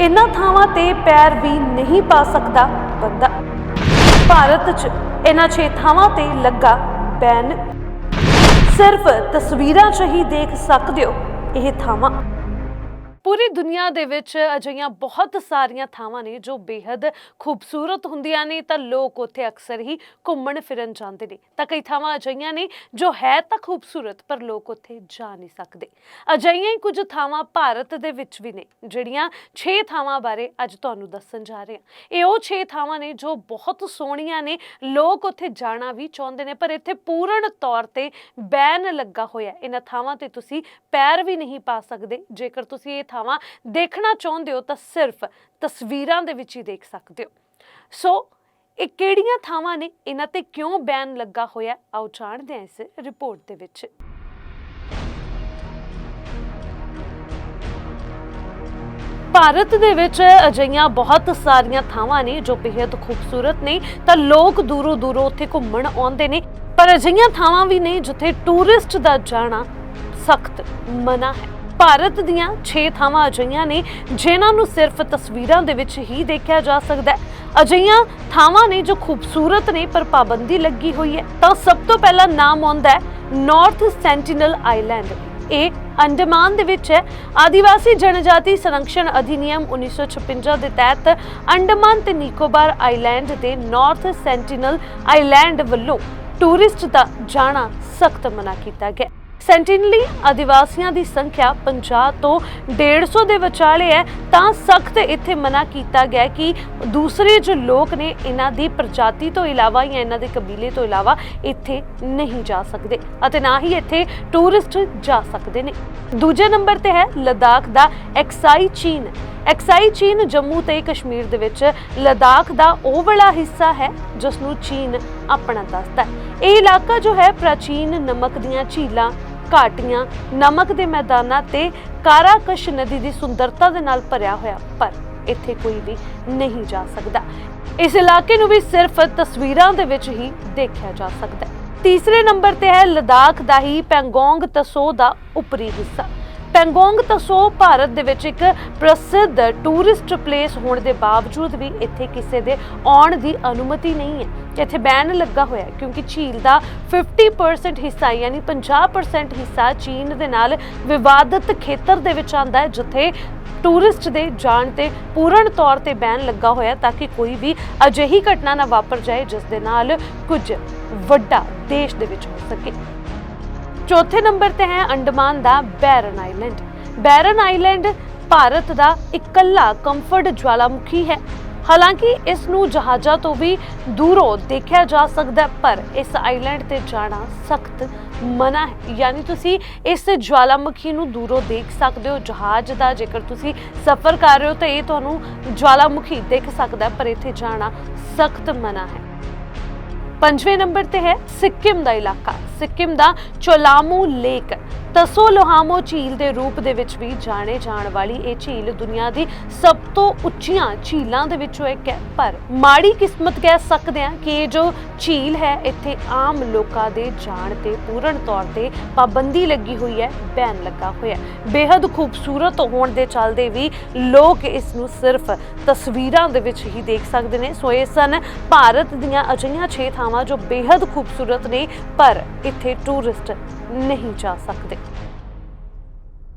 ਇਹਨਾਂ ਥਾਵਾਂ ਤੇ ਪੈਰ ਵੀ ਨਹੀਂ ਪਾ ਸਕਦਾ ਬੰਦਾ। ਭਾਰਤ 'ਚ ਇਹਨਾਂ ਛੇ ਥਾਵਾਂ ਤੇ ਲੱਗਾ ਬੈਨ। ਸਿਰਫ ਤਸਵੀਰਾਂ 'ਚ ਹੀ ਦੇਖ ਸਕਦੇ ਹੋ ਇਹ ਥਾਵਾਂ। ਪੂਰੀ ਦੁਨੀਆ ਦੇ ਵਿੱਚ ਅਜਿਹੀਆਂ ਬਹੁਤ ਸਾਰੀਆਂ ਥਾਵਾਂ ਨੇ ਜੋ ਬੇहद ਖੂਬਸੂਰਤ ਹੁੰਦੀਆਂ ਨੇ, ਤਾਂ ਲੋਕ ਉੱਥੇ ਅਕਸਰ ਹੀ ਘੁੰਮਣ ਫਿਰਨ ਜਾਂਦੇ ਨੇ। ਤਾਂ ਕਈ ਥਾਵਾਂ ਅਜਿਹੀਆਂ ਨੇ ਜੋ ਹੈ ਤਾਂ ਖੂਬਸੂਰਤ, ਪਰ ਲੋਕ ਉੱਥੇ ਜਾ ਨਹੀਂ ਸਕਦੇ। ਅਜਿਹੀਆਂ ਹੀ ਕੁਝ ਥਾਵਾਂ ਭਾਰਤ ਦੇ ਵਿੱਚ ਵੀ ਨੇ, ਜਿਹੜੀਆਂ 6 ਥਾਵਾਂ ਬਾਰੇ ਅੱਜ ਤੁਹਾਨੂੰ ਦੱਸਣ ਜਾ ਰਹੇ ਹਾਂ। ਇਹ ਉਹ 6 ਥਾਵਾਂ ਨੇ ਜੋ ਬਹੁਤ ਸੋਹਣੀਆਂ ਨੇ, ਲੋਕ ਉੱਥੇ ਜਾਣਾ ਵੀ ਚਾਹੁੰਦੇ ਨੇ, ਪਰ ਇੱਥੇ ਪੂਰਨ ਤੌਰ ਤੇ ਬੈਨ ਲੱਗਾ ਹੋਇਆ। ਇਹਨਾਂ ਥਾਵਾਂ ਤੇ ਤੁਸੀਂ ਪੈਰ ਵੀ ਨਹੀਂ ਪਾ ਸਕਦੇ। ਜੇਕਰ ਤੁਸੀਂ ਇਹ ਥਾਵਾਂ ਦੇਖਣਾ ਚਾਹੁੰਦੇ ਹੋ ਤਾਂ ਸਿਰਫ ਤਸਵੀਰਾਂ ਦੇ ਵਿੱਚ ਹੀ ਦੇਖ ਸਕਦੇ ਹੋ। ਸੋ ਇਹ ਕਿਹੜੀਆਂ ਥਾਵਾਂ ਨੇ? ਇਹਨਾਂ ਤੇ ਕਿਉਂ ਬੈਨ ਲੱਗਾ ਹੋਇਆ? ਆਓ ਜਾਣਦੇ ਹਾਂ ਇਸ ਰਿਪੋਰਟ ਦੇ ਵਿੱਚ। ਭਾਰਤ ਦੇ ਵਿੱਚ ਅਜਿਹੀਆਂ ਬਹੁਤ ਸਾਰੀਆਂ ਥਾਵਾਂ ਨੇ ਜੋ ਬੇहद ਖੂਬਸੂਰਤ ਨੇ। ਤਾਂ ਲੋਕ ਦੂਰੋਂ ਦੂਰੋਂ ਉੱਥੇ ਘੁੰਮਣ ਆਉਂਦੇ ਨੇ। ਪਰ ਅਜਿਹੀਆਂ ਥਾਵਾਂ ਵੀ ਨੇ ਜਿੱਥੇ ਟੂਰਿਸਟ ਦਾ ਜਾਣਾ ਸਖਤ ਮਨਾ ਹੈ। ਭਾਰਤ ਦੀਆਂ 6 ਥਾਵਾਂ ਅਜਿਹੀਆਂ ਨੇ ਜਿਨ੍ਹਾਂ ਨੂੰ ਸਿਰਫ ਤਸਵੀਰਾਂ ਦੇ ਵਿੱਚ ਹੀ ਦੇਖਿਆ ਜਾ ਸਕਦਾ ਹੈ। ਅਜਿਹੀਆਂ ਥਾਵਾਂ ਨੇ ਜੋ ਖੂਬਸੂਰਤ ਨੇ ਪਰ ਪਾਬੰਦੀ ਲੱਗੀ ਹੋਈ ਹੈ। ਤਾਂ ਸਭ ਤੋਂ ਪਹਿਲਾ ਨਾਮ ਆਉਂਦਾ ਹੈ ਨਾਰਥ ਸੈਂਟੀਨਲ ਆਈਲੈਂਡ ਇਹ ਅੰਡਮਾਨ ਦੇ ਵਿੱਚ ਹੈ। ਆਦੀਵਾਸੀ ਜਨਜਾਤੀ ਸੰਰਕਸ਼ਣ ਅਧਿਨਿਯਮ 1956 ਦੇ ਤਹਿਤ ਅੰਡਮਾਨ ਤੇ ਨਿਕੋਬਾਰ ਆਈਲੈਂਡ ਦੇ ਨਾਰਥ ਸੈਂਟੀਨਲ ਆਈਲੈਂਡ ਵੱਲੋਂ ਟੂਰਿਸਟ ਦਾ ਜਾਣਾ ਸਖਤ ਮਨਾ ਕੀਤਾ ਗਿਆ। ਸੈਂਟੀਨਲੀ ਆਦੀਵਾਸੀਆਂ ਦੀ ਸੰਖਿਆ 50 ਤੋਂ 150 ਦੇ ਵਿਚਾਲੇ ਹੈ, ਤਾਂ ਸਖਤ ਇੱਥੇ ਮਨਾ ਕੀਤਾ ਗਿਆ ਕਿ ਦੂਸਰੇ ਜੋ ਲੋਕ ਨੇ, ਇਹਨਾਂ ਦੀ ਪ੍ਰਜਾਤੀ ਤੋਂ ਇਲਾਵਾ ਜਾਂ ਇਹਨਾਂ ਦੇ ਕਬੀਲੇ ਤੋਂ ਇਲਾਵਾ ਇੱਥੇ ਨਹੀਂ ਜਾ ਸਕਦੇ ਅਤੇ ਨਾ ਹੀ ਇੱਥੇ ਟੂਰਿਸਟ ਜਾ ਸਕਦੇ ਨੇ। ਦੂਜੇ ਨੰਬਰ ਤੇ ਹੈ, ਲਦਾਖ ਦਾ ਐਕਸਾਈ ਚੀਨ। ਐਕਸਾਈ ਚੀਨ ਜੰਮੂ ਤੇ ਕਸ਼ਮੀਰ ਦੇ ਵਿੱਚ ਲਦਾਖ ਦਾ ਉਹ ਵਾਲਾ ਹਿੱਸਾ ਹੈ ਜਿਸ ਨੂੰ ਚੀਨ ਆਪਣਾ ਦੱਸਦਾ ਹੈ। ਇਹ ਇਲਾਕਾ ਜੋ ਹੈ, ਪ੍ਰਾਚੀਨ ਨਮਕ ਦੀਆਂ ਝੀਲਾਂ ਘਾਟੀਆਂ, ਨਮਕ ਦੇ ਮੈਦਾਨਾਂ ਤੇ ਕਾਰਾਕਸ਼ ਨਦੀ ਦੀ ਸੁੰਦਰਤਾ ਦੇ ਨਾਲ ਭਰਿਆ ਹੋਇਆ, ਪਰ ਇੱਥੇ ਕੋਈ ਵੀ ਨਹੀਂ ਜਾ ਸਕਦਾ। ਇਸ ਇਲਾਕੇ ਨੂੰ ਵੀ ਸਿਰਫ ਤਸਵੀਰਾਂ ਦੇ ਵਿੱਚ ਹੀ ਦੇਖਿਆ ਜਾ ਸਕਦਾ ਹੈ। ਤੀਸਰੇ ਨੰਬਰ ਤੇ ਹੈ ਲਦਾਖ ਦਾ ਹੀ ਪੈਂਗੋਂਗ ਤਸੋ ਦਾ ਉੱਪਰੀ ਹਿੱਸਾ। ਪੈਂਗੋਂਗ ਤਸੋ ਭਾਰਤ ਦੇ ਵਿੱਚ ਇੱਕ ਪ੍ਰਸਿੱਧ ਟੂਰਿਸਟ ਪਲੇਸ ਹੋਣ ਦੇ ਬਾਵਜੂਦ ਵੀ ਇੱਥੇ ਕਿਸੇ ਦੇ ਆਉਣ ਦੀ ਅਨੁਮਤੀ ਨਹੀਂ ਹੈ। ਇੱਥੇ ਬੈਨ ਲੱਗਾ ਹੋਇਆ ਹੈ ਕਿਉਂਕਿ ਝੀਲ ਦਾ 50% ਹਿੱਸਾ, ਯਾਨੀ 50% ਹਿੱਸਾ ਚੀਨ ਦੇ ਨਾਲ ਵਿਵਾਦਤ ਖੇਤਰ ਦੇ ਵਿੱਚ ਆਂਦਾ ਹੈ, ਜਿੱਥੇ ਟੂਰਿਸਟ ਦੇ ਜਾਣ ਤੇ ਪੂਰਨ ਤੌਰ ਤੇ ਬੈਨ ਲੱਗਾ ਹੋਇਆ ਤਾਂ ਕਿ ਕੋਈ ਵੀ ਅਜਿਹੀ ਘਟਨਾ ਨਾ ਵਾਪਰ ਜਾਏ, ਜਿਸ ਦੇ ਨਾਲ ਕੁਝ ਵੱਡਾ ਦੇਸ਼ ਦੇ ਵਿੱਚ ਹੋ ਸਕੇ। ਚੌਥੇ ਨੰਬਰ ਤੇ ਹੈ ਅੰਡਮਾਨ ਦਾ Barren island. Barren island Bharat ਦਾ ਇਕੱਲਾ ਕੰਫਰਟ ਜਵਾਲਾਮੁਖੀ ਹੈ। ਹਾਲਾਂਕਿ ਇਸ ਨੂੰ ਜਹਾਜ਼ਾਂ ਤੋਂ ਵੀ ਦੂਰੋਂ ਦੇਖਿਆ ਜਾ ਸਕਦਾ ਪਰ ਇਸ ਆਈਲੈਂਡ ਤੇ ਜਾਣਾ ਸਖਤ ਮਨਾ ਹੈ। ਯਾਨੀ ਤੁਸੀਂ ਇਸ ਜਵਾਲਾਮੁਖੀ ਨੂੰ ਦੂਰੋਂ ਦੇਖ ਸਕਦੇ ਹੋ। ਜਹਾਜ਼ ਦਾ ਜੇਕਰ ਤੁਸੀਂ ਸਫ਼ਰ ਕਰ ਰਹੇ ਹੋ ਤਾਂ ਇਹ ਤੁਹਾਨੂੰ ਜਵਾਲਾਮੁਖੀ ਦੇਖ ਸਕਦਾ ਪਰ ਇੱਥੇ ਜਾਣਾ ਸਖਤ ਮਨਾ ਹੈ। ਪੰਜਵੇਂ ਨੰਬਰ ਤੇ ਹੈ ਸਿੱਕਿਮ ਦਾ ਇਲਾਕਾ। ਸਿੱਕਿਮ ਦਾ ਚੋਲਾਮੂ ਲੇਕ ਤਸੋ ਲੋਹਾਮੋ ਝੀਲ ਦੇ ਰੂਪ ਦੇ ਵਿੱਚ ਵੀ ਜਾਣੇ ਜਾਣ ਵਾਲੀ ਇਹ ਝੀਲ ਦੁਨੀਆ ਦੀ ਸਭ ਤੋਂ ਉੱਚੀਆਂ ਝੀਲਾਂ ਦੇ ਵਿੱਚੋਂ ਇੱਕ ਹੈ। ਪਰ ਮਾੜੀ ਕਿਸਮਤ ਕਹਿ ਸਕਦੇ ਹਾਂ ਕਿ ਇਹ ਜੋ ਝੀਲ ਹੈ, ਇੱਥੇ ਆਮ ਲੋਕਾਂ ਦੇ ਜਾਣ ਤੇ ਪੂਰਨ ਤੌਰ ਤੇ ਪਾਬੰਦੀ ਲੱਗੀ ਹੋਈ ਹੈ, ਬੈਨ ਲੱਗਾ ਹੋਇਆ ਹੈ। ਬੇहद ਖੂਬਸੂਰਤ ਹੋਣ ਦੇ ਚੱਲਦੇ ਵੀ ਲੋਕ ਇਸ ਨੂੰ ਸਿਰਫ ਤਸਵੀਰਾਂ ਦੇ ਵਿੱਚ ਹੀ ਦੇਖ ਸਕਦੇ ਨੇ। ਸੋ ਇਹ ਸਨ ਭਾਰਤ ਦੀਆਂ ਅਜਿਹੀਆਂ ਛੇ ਥਾਵਾਂ ਜੋ ਬੇहद ਖੂਬਸੂਰਤ ਨੇ, ਪਰ ਇੱਥੇ ਟੂਰਿਸਟ ਨਹੀਂ ਜਾ ਸਕਦੇ।